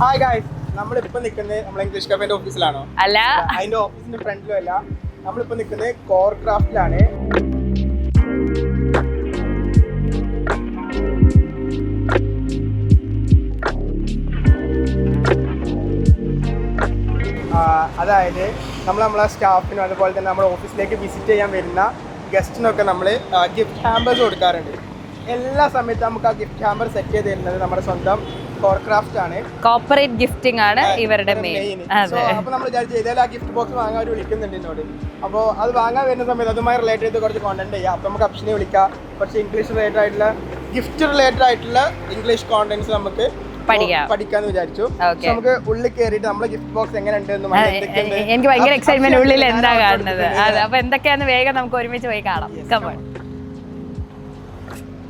Hi guys നമ്മളിപ്പോ നിൽക്കുന്നത് നമ്മളെ ഇംഗ്ലീഷ് കഫേന്റെ ഓഫീസിലാണോ അല്ല. അതിന്റെ ഓഫീസിന്റെ ഫ്രണ്ടിലും അല്ല. നമ്മളിപ്പോ നിൽക്കുന്നത് കോർ ക്രാഫ്റ്റിലാണ് അതായത് നമ്മൾ നമ്മളെ സ്റ്റാഫിനും അതുപോലെ തന്നെ നമ്മുടെ ഓഫീസിലേക്ക് വിസിറ്റ് ചെയ്യാൻ വരുന്ന ഗസ്റ്റിനൊക്കെ നമ്മൾ ഗിഫ്റ്റ് ഹാമ്പേഴ്സ് കൊടുക്കാറുണ്ട്. എല്ലാ സമയത്തും നമുക്ക് ആ ഗിഫ്റ്റ് ഹാമ്പർ സെറ്റ് ചെയ്ത് തരുന്നത് നമ്മുടെ സ്വന്തം ആണ്. കോർപ്പറേറ്റ് ഗിഫ്റ്റിംഗ് ആണ് ഇവരുടെ മെയിൻ അതെ. അപ്പൊ നമ്മൾ വിചാരിച്ചു ഏതായാലും ഗിഫ്റ്റ് ബോക്സ് വാങ്ങാൻ അവർ വിളിക്കുന്നുണ്ട് എന്നോട്. അപ്പോൾ അത് വാങ്ങാൻ വരുന്ന സമയത്ത് അതുമായി റിലേറ്റ് ചെയ്ത് കുറച്ച് കോണ്ടന്റ് ചെയ്യാം. അപ്പൊ നമുക്ക് അപ്ഷനെ വിളിക്കാം. കുറച്ച് ഇംഗ്ലീഷ് റിലേറ്റഡ് ആയിട്ടുള്ള ഗിഫ്റ്റ് റിലേറ്റഡ് ആയിട്ടുള്ള ഇംഗ്ലീഷ് കോണ്ടന്റ്സ് നമുക്ക് പഠിക്കാം. പഠിക്കാന്ന് വിചാരിച്ചു. നമുക്ക് ഉള്ളിൽ കയറിയിട്ട് നമ്മളെ ഗിഫ്റ്റ് ബോക്സ് എങ്ങനെ ഉണ്ട് എനിക്ക് ഭയങ്കര എക്സൈറ്റ്മെന്റ് ഉള്ളിൽ എന്താ കാണുന്നത്. അപ്പൊ എന്തൊക്കെയാന്ന് വേഗം നമുക്ക് ഒരുമിച്ച് പോയി കാണാം. കമൺ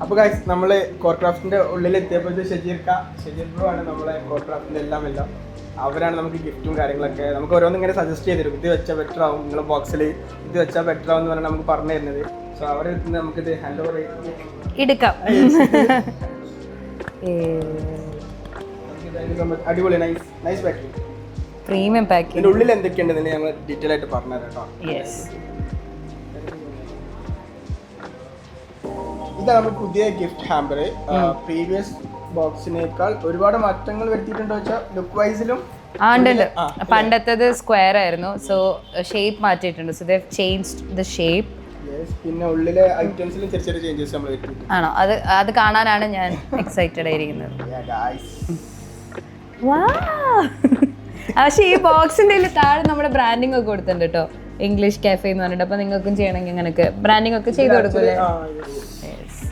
അപ്പൊ ഗൈസ് നമ്മൾ കോർക്രാഫ്റ്റിന്റെ ഉള്ളിൽ എത്തിയപ്പോഴത്തെ ഷജീർക്ക ഷജീർ ബ്രോ ആണ് നമ്മളെ കോർക്രാഫ്റ്റിന്റെ എല്ലാം എല്ലാം. അവരാണ് നമുക്ക് ഗിഫ്റ്റും കാര്യങ്ങളൊക്കെ നമുക്ക് ഓരോന്നും ഇങ്ങനെ സജസ്റ്റ് ചെയ്ത് തരും ഇത് വെച്ചാൽ ബെറ്റർ ആവും നിങ്ങളെ ബോക്സിൽ ഇത് വെച്ചാൽ ബെറ്റർ ആവും എന്ന് പറഞ്ഞാൽ നമുക്ക് പറഞ്ഞു തരുന്നത്. സോ അവരെ നമുക്കിത് ഹാൻഡ് ഓവർ എടുക്കാം. അടിപൊളി nice nice packing premium packing ഉള്ളിൽ എന്തൊക്കെയുണ്ടെന്ന് ഞങ്ങൾ ഡീറ്റെയിൽ ആയിട്ട് പറഞ്ഞു തരാം കേട്ടോ ഇതാണ് നമ്മൾ പുതിയ ഗിഫ്റ്റ് ഹാമ്പർ പ്രീവിയസ് ബോക്സിനേക്കാൾ ഒരുപാട് മാറ്റങ്ങൾ വരുത്തിയിട്ടുണ്ടോ വെച്ചാൽ ലുക്ക് വൈസിലും ആ ഉണ്ട് പണ്ടത്തേത് സ്ക്വയർ ആയിരുന്നു. സോ ഷേപ്പ് മാറ്റിയിട്ടുണ്ട്. So the changed the shape പിന്നെ ഉള്ളിലെ ഐറ്റംസിലും ചെറിയ ചെറിയ ചേഞ്ചസ് നമ്മൾ ആണോ? അത് അത് കാണാനാണ് ഞാൻ എക്സൈറ്റഡ് ആയിരിക്കുന്നത്. പക്ഷേ ഈ ബോക്സിന്റെ താഴെ നമ്മുടെ ബ്രാൻഡിംഗ് ഒക്കെ കൊടുത്തിട്ടുണ്ട് കേട്ടോ ഇംഗ്ലീഷ് കാഫേ എന്ന് പറഞ്ഞിട്ട്. അപ്പൊ നിങ്ങൾക്കും ചെയ്യണമെങ്കിൽ അങ്ങനെയൊക്കെ ബ്രാൻഡിംഗ് ഒക്കെ ചെയ്ത് കൊടുക്കൂലേ.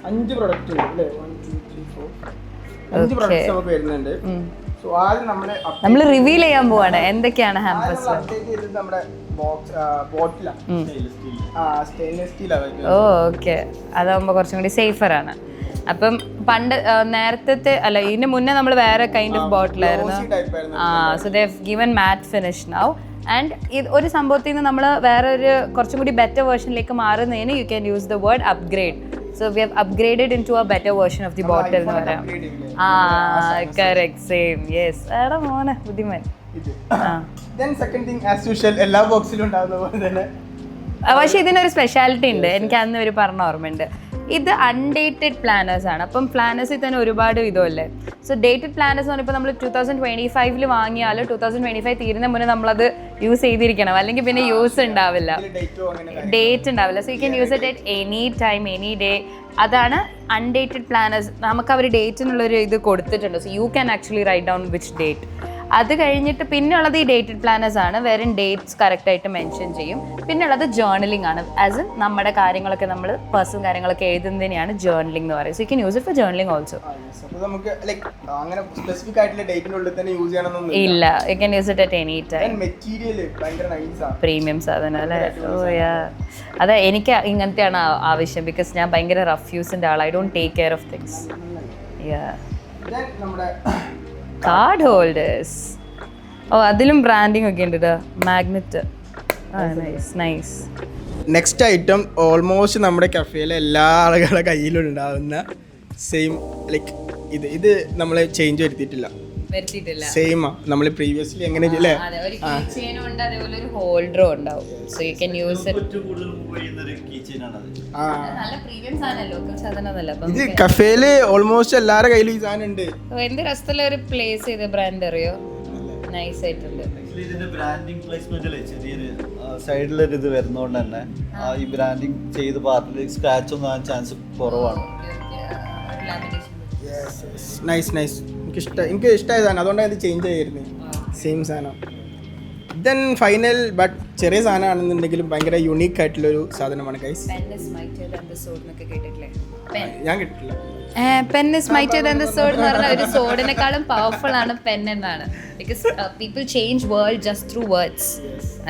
അഞ്ച് പ്രൊഡക്റ്റ് ഉണ്ട് അല്ലേ? One, two, three, four. അഞ്ച് പ്രൊഡക്ട്സ് നമുക്ക് വരുന്നുണ്ട്. സോ ആദ്യം നമ്മുടെ നമ്മൾ റിവീൽ ചെയ്യാൻ പോവാണ്. എന്തൊക്കെയാണ് ഹാമ്പേഴ്സ് അപ്ഡേറ്റ് ചെയ്തത് നമ്മുടെ ബോക്സ് ബോട്ടിലാണ് ആ. സ്റ്റെയിൻലെസ് സ്റ്റീൽ ഓ ഓക്കെ അതാവുമ്പോൾ കുറച്ചും കൂടി സേഫർ ആണ്. അപ്പം പണ്ട് ആ, നേരത്തെ അല്ല ഇതിന് മുന്നേ നമ്മൾ വേറെ കൈൻഡ് ഓഫ് ബോട്ടിലായിരുന്നു ടൈപ്പ് ആയിരുന്നു. ആ so they given matte finish now and ഇത് ഒരു സംഭവത്തിൽ നിന്ന് നമ്മൾ വേറെ ഒരു കുറച്ചും കൂടി ബെറ്റർ വേർഷനിലേക്ക് മാറുന്നതിന് you can use the word upgrade so we have upgraded into a better version of the bottle എന്ന് പറയാം ആ കറക്റ്റ് സെയിം യെസ് എടാ മോനെ ബുദ്ധിമാൻ. പക്ഷേ ഇതിനൊരു സ്പെഷ്യാലിറ്റി ഉണ്ട്. എനിക്ക് അന്ന് ഒരു പറഞ്ഞ ഓർമ്മയുണ്ട്. ഇത് അൺഡേറ്റഡ് പ്ലാനേഴ്സ് ആണ്. അപ്പം പ്ലാനേഴ്സിൽ തന്നെ ഒരുപാട് വിധമല്ലേ സോ ഡേറ്റഡ് പ്ലാനേഴ്സ് എന്ന് പറയുമ്പോൾ നമ്മൾ ടൂ തൗസൻഡ് ട്വന്റി ഫൈവിൽ വാങ്ങിയാൽ ടൂ തൗസൻഡ് ട്വന്റി ഫൈവ് തീരുന്ന മുന്നേ നമ്മളത് യൂസ് ചെയ്തിരിക്കണം. അല്ലെങ്കിൽ പിന്നെ യൂസ് ഉണ്ടാവില്ല. ഡേറ്റോ ഉണ്ടാവില്ല. So you can use it at any time any day അതാണ് അൺഡേറ്റഡ് പ്ലാനേഴ്സ് നമുക്ക് അവർ ഡേറ്റിനുള്ളൊരു ഇത് കൊടുത്തിട്ടുണ്ട്. So you can actually write down which date അത് കഴിഞ്ഞിട്ട് പിന്നെ ഉള്ളത് ഈ ഡേറ്റഡ് പ്ലാനേഴ്സ് ആണ്. വെറും ഡേറ്റ്സ് കറക്റ്റായിട്ട് മെൻഷൻ ചെയ്യും. പിന്നെ ഉള്ളത് ജേർണലിംഗ് ആണ്. ആസ് ഇൻ നമ്മുടെ കാര്യങ്ങളൊക്കെ നമ്മൾ പേഴ്സണൽ കാര്യങ്ങളൊക്കെ എഴുതുന്നതിനെയാണ് ജേർണലിംഗ് എന്ന് പറയുന്നത്. So you can use it for journaling also നമുക്ക് ലൈക്ക് അങ്ങനെ സ്പെസിഫിക് ആയിട്ടുള്ള തന്നെ യൂസ് ചെയ്യണമെന്നൊന്നും ഇല്ല. You can use it at any time material ഭയങ്കര ആണ്. പ്രീമിയം സാധനം അല്ലേ? ഓ യാ അതെ എനിക്ക് ഇങ്ങനത്തെയാണ് ആവശ്യം. ബിക്കോസ് ഞാൻ ഭയങ്കര റഫ് യൂസിന്റെ ആൾ I don't take care of things yeah നമ്മുടെ കാർഡ് ഹോൾഡേഴ്സ്. ഓ അതിലും ബ്രാൻഡിങ് ഒക്കെ ഉണ്ട് മാഗ്നറ്റ് ആ nice nice next item almost നമ്മുടെ കഫേയിലെ എല്ലാ ആളുകളുടെ കയ്യിലും ഉണ്ടാവുന്ന സെയിം ലൈക്ക് ഇത് ഇത് നമ്മൾ ചേഞ്ച് വരുത്തിയിട്ടില്ല. വരുത്തിയിട്ടില്ല. സെയിമാ നമ്മൾ പ്രീവിയസ്ലി എങ്ങനെ അല്ലേ അതെ. ഒരു കീ ഉണ്ട് അതേപോലെ ഒരു ഹോൾഡറും ഉണ്ടാവും. So you can use it നല്ല പ്രീമിയം സാധനം ലോക്കൽ സാധനം ഒന്നല്ല അപ്പം ഇത് കഫേയിൽ ഓൾമോസ്റ്റ് എല്ലാവരുടെ കയ്യിലും ഈ സാധനം ഉണ്ട്. ഓ, എന്ത് രസത്തിലുള്ള ഒരു പ്ലേസ് ചെയ്ത ബ്രാൻഡ് അറിയോ? നൈസ് ആയിട്ടുണ്ട്. ഇതിന്റെ ബ്രാൻഡിങ് പ്ലേസ്മെന്റിൽ ചെറിയൊരു സൈഡിലൊരു ഇത് വരുന്നതുകൊണ്ട് തന്നെ ആ ഈ ബ്രാൻഡിങ് ചെയ്ത പാർട്ടിൽ സ്ക്രാച്ച് ഒന്നും ആ ചാൻസ് കുറവാണ്. നൈസ് നൈസ് ഇഷ്ടം എനിക്ക് ഇഷ്ടമായ സാധനം അതുകൊണ്ടാണ് ഇത് ചേഞ്ച് ചെയ്യായിരുന്നത് സെയിം സാധനം. ദെൻ ഫൈനൽ ബട്ട് ചെറിയ സാധനമാണെന്നുണ്ടെങ്കിലും ഭയങ്കര യുണീക്ക് ആയിട്ടുള്ളൊരു സാധനമാണ് ഗൈസ് ഞാൻ കിട്ടില്ല pen is mightier than the sword എന്ന് പറഞ്ഞ ഒരു സോഡിനെക്കാളും പവർഫുൾ ആണ് പെൻ എന്നാണ്. Because people change world just through words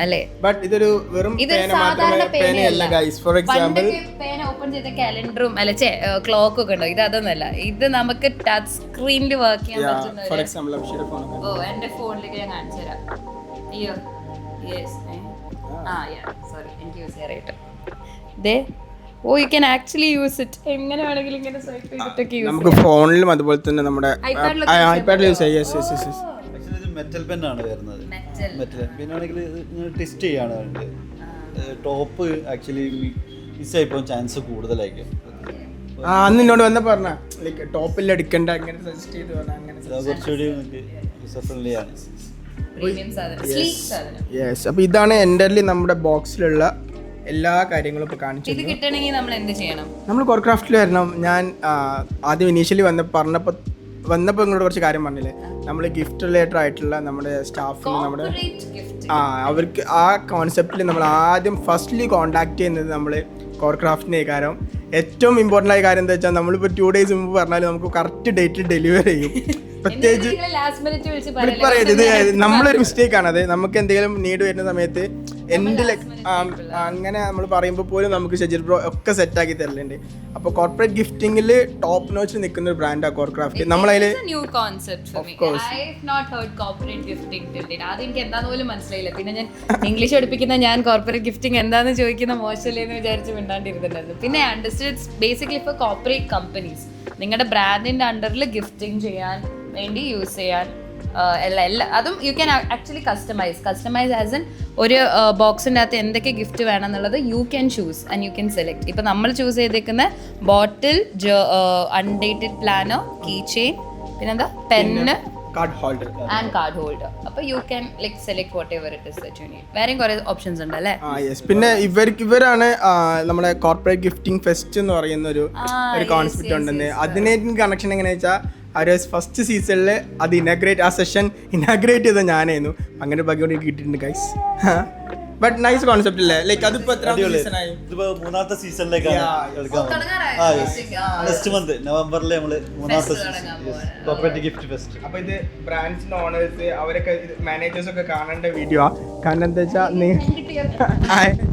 അല്ലേ? ബട്ട് ഇതൊരു വെറും സാധാരണ പേനയല്ല. ഗൈസ് ഫോർ എക്സാമ്പിൾ പേന ഓപ്പൺ ചെയ്ത കാലണ്ടറും അല്ല ചേ ക്ലോക്ക് ഒക്കെ ഉണ്ടോ? ഇത് അതൊന്നല്ല. ഇത് നമുക്ക് ടച്ച് സ്ക്രീനിൽ വർക്ക് ചെയ്യാൻ പറ്റുന്ന ഫോർ എക്സാമ്പിൾ ഓ എന്റെ ഫോണിലേക്ക് ഞാൻ കാണിച്ചു തരാം. അയ്യോ യെസ് ആ യാ സോറി എനിക്ക് യൂസ് ചെയ്യാറായിട്ട് ദേ ഓ you can actually use it എങ്ങനെ വേണമെങ്കിലും ഇങ്ങനെ സ്വൈപ്പ് ചെയ്തിട്ടൊക്കെ യൂസ് നമുക്ക് ഫോണിലും അതുപോലെ തന്നെ നമ്മുടെ ഐപാഡിൽ യൂസ് ചെയ്യാം. യെസ് യെസ് യെസ് മെറ്റൽ ആണ് വരുന്നത്. Metal. മെറ്റൽ പിന്നാണെങ്കിൽ ടെസ്റ്റ് ചെയ്യാണ് ടോപ്പ് ആക്ച്വലി മിസ്സായി പോകാൻ ചാൻസ് കൂടുതലായിരിക്കും. ആ അന്ന് എന്നോട് വന്ന പറഞ്ഞ ലൈക്ക് ടോപ്പിൽ എടുക്കണ്ട അങ്ങനെ സജസ്റ്റ് ചെയ്ത് പറഞ്ഞ അങ്ങനെ കുറച്ചുകൂടി ഫ്രണ്ട്ലി ആണ്. യെസ് അപ്പോൾ ഇതാണ് എന്റെ നമ്മുടെ ബോക്സിലുള്ള എല്ലാ കാര്യങ്ങളും ഇപ്പോൾ കാണിച്ചു ഇത് കിട്ടണമെങ്കിൽ നമ്മൾ എന്ത് ചെയ്യണം? നമ്മൾ കോർക്രാഫ്റ്റിൽ വരണം. ഞാൻ ആദ്യം ഇനീഷ്യലി വന്ന പറഞ്ഞപ്പോൾ വന്നപ്പോൾ നിങ്ങളോട് കുറച്ച് കാര്യം പറഞ്ഞില്ലേ? നമ്മൾ ഗിഫ്റ്റ് റിലേറ്റഡ് ആയിട്ടുള്ള നമ്മുടെ സ്റ്റാഫിന് നമ്മുടെ. ആ അവർക്ക് ആ കോൺസെപ്റ്റിൽ നമ്മൾ ആദ്യം ഫസ്റ്റ്ലി കോണ്ടാക്ട് ചെയ്യുന്നത് നമ്മൾ കോർക്രാഫ്റ്റിനെ കാരണം ഏറ്റവും ഇമ്പോർട്ടന്റ് ആയ കാര്യം എന്താ വെച്ചാൽ നമ്മളിപ്പോൾ ടു ഡേയ്സ് മുമ്പ് പറഞ്ഞാൽ നമുക്ക് കറക്റ്റ് ഡേറ്റിൽ ഡെലിവറി ചെയ്യും. പ്രത്യേകിച്ച് ഇത് നമ്മളൊരു മിസ്റ്റേക്ക് ആണ്. അത് നമുക്ക് എന്തെങ്കിലും നീട് വരുന്ന സമയത്ത് എന്റെ അങ്ങനെ നമ്മൾ പറയുമ്പോൾ പോലും നമുക്ക് ഷെജിൽ ബ്രോ ഒക്കെ സെറ്റാക്കി തരലുണ്ട്. അപ്പോൾ കോർപ്പറേറ്റ് ഗിഫ്റ്റിംഗിൽ ടോപ്പ് നോച്ച് നിൽക്കുന്ന ഒരു ബ്രാൻഡാണ് കോർക്രാഫ്റ്റ് നമ്മളതിൽ ന്യൂ കോൺസെപ്റ്റ് എന്താന്ന് പോലും മനസ്സിലായില്ല. പിന്നെ ഞാൻ ഇംഗ്ലീഷ് പഠിപ്പിക്കുന്ന ഞാൻ കോർപ്പറേറ്റ് ഗിഫ്റ്റിംഗ് എന്താന്ന് ചോദിക്കുന്ന മോശമല്ലേ എന്ന് വിചാരിച്ച് മിണ്ടാണ്ടിരുന്നുണ്ടായിരുന്നു പിന്നെ understand basically for corporate companies നിങ്ങളുടെ ബ്രാൻഡിന്റെ അണ്ടറിൽ ഗിഫ്റ്റിംഗ് ചെയ്യാൻ വേണ്ടി യൂസ് ചെയ്യാൻ എല്ലാ എല്ലാ അതും you can actually customise customise as an ഒരു ബോക്സിന്റെ അകത്ത് എന്തൊക്കെ ഗിഫ്റ്റ് വേണം എന്നുള്ളത് you can choose and you can select ഇപ്പം നമ്മൾ ചൂസ് ചെയ്തേക്കുന്ന ബോട്ടിൽ അൺഡേറ്റഡ് പ്ലാനോ കീ ചെയിൻ പിന്നെന്താ? Pen card holder and card holder അപ്പോൾ you can like select whatever it is that you need വേറെയും കുറേ ഓപ്ഷൻസ് ഉണ്ട് അല്ലേ? ആ യെസ് പിന്നെ ഇവർക്ക് ഇവരാണ് നമ്മുടെ കോർപ്പറേറ്റ് ഗിഫ്റ്റിംഗ് ഫെസ്റ്റ് എന്ന് പറയുന്ന ഒരു ഒരു കോൺസെപ്റ്റ് ഉണ്ടെന്ന്. അതിനേറ്റ് കണക്ഷൻ എങ്ങനെയാ വെച്ചാൽ ഒരു ഫസ്റ്റ് സീസണിൽ അത് ഇനാഗ്രേറ്റ് ആ സെഷൻ ഇനാഗ്രേറ്റ് ചെയ്ത ഞാനായിരുന്നു. അങ്ങനെ ഭാഗ്യം എനിക്ക് കിട്ടിയിട്ടുണ്ട് ഗൈസ് ബട്ട് നൈസ് കോൺസെപ്റ്റ് അല്ലേ? ലൈക്ക് അതിപ്പോ എത്ര സീസണായി ഇതിപ്പോ മൂന്നാമത്തെ സീസണിലേക്കാണ്. നെക്സ്റ്റ് മന്ത് നവംബറിൽ നമ്മൾ മൂന്നാമത്തെ സീസൺ ഗിഫ്റ്റ് ഫെസ്റ്റ് അപ്പൊ ഇത് ബ്രാൻഡ്സിന്റെ ഓണേഴ്സ് അവരൊക്കെ മാനേജേഴ്സ് ഒക്കെ കാണേണ്ട വീഡിയോ കാരണം എന്താ വെച്ചാൽ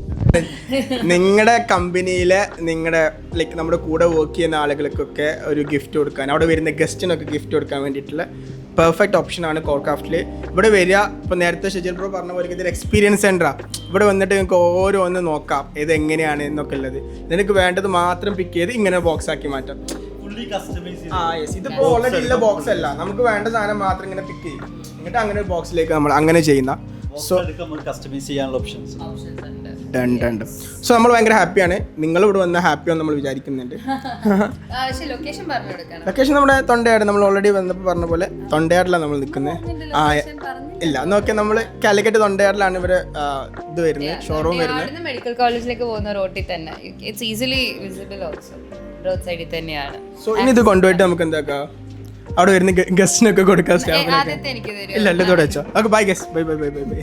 നിങ്ങളുടെ കമ്പനിയിലെ നിങ്ങളുടെ ലൈക്ക് നമ്മുടെ കൂടെ വർക്ക് ചെയ്യുന്ന ആളുകൾക്കൊക്കെ ഒരു ഗിഫ്റ്റ് കൊടുക്കാൻ അവിടെ വരുന്ന ഗസ്റ്റിനൊക്കെ ഗിഫ്റ്റ് കൊടുക്കാൻ വേണ്ടിയിട്ടുള്ള പെർഫെക്റ്റ് ഓപ്ഷനാണ് കോർക്രാഫ്റ്റിൽ ഇവിടെ വരിക ഇപ്പോൾ നേരത്തെ ഷെജിൽ ബ്രോ പറഞ്ഞ പോലെ ഇതൊരു എക്സ്പീരിയൻസ് സെന്ററാണ് ഇവിടെ വന്നിട്ട് നിങ്ങൾക്ക് ഓരോന്ന് നോക്കാം ഇത് എങ്ങനെയാണ് എന്നൊക്കെ ഉള്ളത്. നിനക്ക് വേണ്ടത് മാത്രം പിക്ക് ചെയ്ത് ഇങ്ങനെ ബോക്സ് ആക്കി മാറ്റാം. ആ യെസ് ഇതിപ്പോൾ ഓൾറെഡി ഉള്ള ബോക്സ് അല്ല. നമുക്ക് വേണ്ട സാധനം മാത്രം ഇങ്ങനെ പിക്ക് ചെയ്യും. എന്നിട്ട് അങ്ങനെ ഒരു ബോക്സിലേക്ക് നമ്മൾ അങ്ങനെ ചെയ്യുന്ന. സോ കസ്റ്റമൈസ് ചെയ്യാനുള്ള ഓപ്ഷൻസ് ഉണ്ട് ഉണ്ട് സോ നമ്മൾ ഭയങ്കര ഹാപ്പിയാണ് നിങ്ങൾ ഇവിടെ വന്ന ഹാപ്പിയാന്ന് നമ്മൾ വിചാരിക്കുന്നുണ്ട്. ലൊക്കേഷൻ നമ്മുടെ തൊണ്ടയാട് നമ്മൾ ഓൾറെഡി വന്നപ്പോൾ പറഞ്ഞ പോലെ തൊണ്ടയാടിലാണ് നമ്മൾ നിൽക്കുന്നത്. ആ ഇല്ല നോക്കിയ നമ്മൾ കാലിക്കറ്റ് തൊണ്ടയാടിലാണ് ഇവർ ഇത് വരുന്നത് ഷോറൂം വരുന്നത്. മെഡിക്കൽ കോളേജിലേക്ക് പോകുന്ന റോട്ടിൽ തന്നെ. It's easily visible also road സൈഡിൽ തന്നെയാണ്. സോ ഇനി ഇത് കൊണ്ടുപോയിട്ട് നമുക്ക് എന്താക്കാം? അവിടെ വരുന്ന ഗസ്റ്റിനൊക്കെ കൊടുക്കാൻ ഏ, സ്റ്റാഫിനൊക്കെ ഇല്ല എല്ലാം ഇതോടെ വെച്ചോ. Okay bye guys bye bye bye bye bye